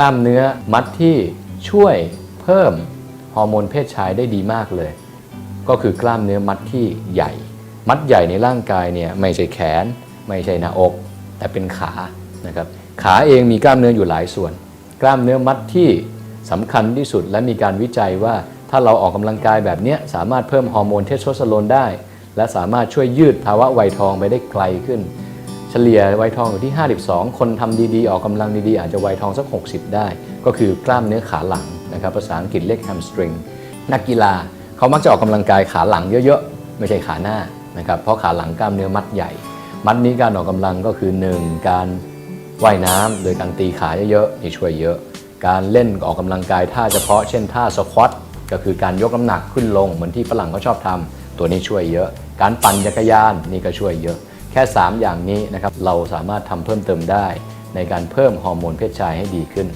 กล้ามเนื้อมัดที่ช่วยเพิ่มฮอร์โมนเพศชายได้ดีมากเลย ก็คือกล้ามเนื้อมัดที่ใหญ่ มัดใหญ่ในร่างกายเนี่ยไม่ใช่แขน ไม่ใช่หน้าอก แต่เป็นขานะครับขาเองมีกล้ามเนื้ออยู่หลายส่วน กล้ามเนื้อมัดที่สำคัญที่สุดและมีการวิจัยว่าถ้าเราออกกำลังกายแบบนี้สามารถเพิ่มฮอร์โมนเทสโทสเตอโรนได้ และสามารถช่วยยืดภาวะวัยทองไปได้ไกลขึ้น เฉลี่ยวัยทองอยู่ที่ 52 คนทำดีๆ ออกกำลังดีๆ อาจจะวัยทองสัก 60 ได้ ก็คือกล้ามเนื้อขาหลังนะครับภาษาอังกฤษเรียก hamstring นักกีฬาเขามักจะออกกำลังกายขาหลังเยอะๆ ไม่ใช่ขาหน้านะครับเพราะขาหลังกล้ามเนื้อมัดใหญ่ มัดนี้การออกกำลังก็คือ 1 การว่ายน้ำโดยการตีขาเยอะๆนี่ช่วยเยอะ การเล่นออกกำลังกายท่าเฉพาะ เช่นท่าสควอตก็คือการยกน้ำหนักขึ้นลงเหมือนที่ฝรั่งเขาชอบทำตัวนี้ช่วยเยอะ การปั่นจักรยานนี่ก็ช่วยเยอะ ค่ 3 อย่างนี้นะครับเราสามารถทำเพิ่มเติมได้ ในการเพิ่มฮอร์โมนเพศชายให้ดีขึ้น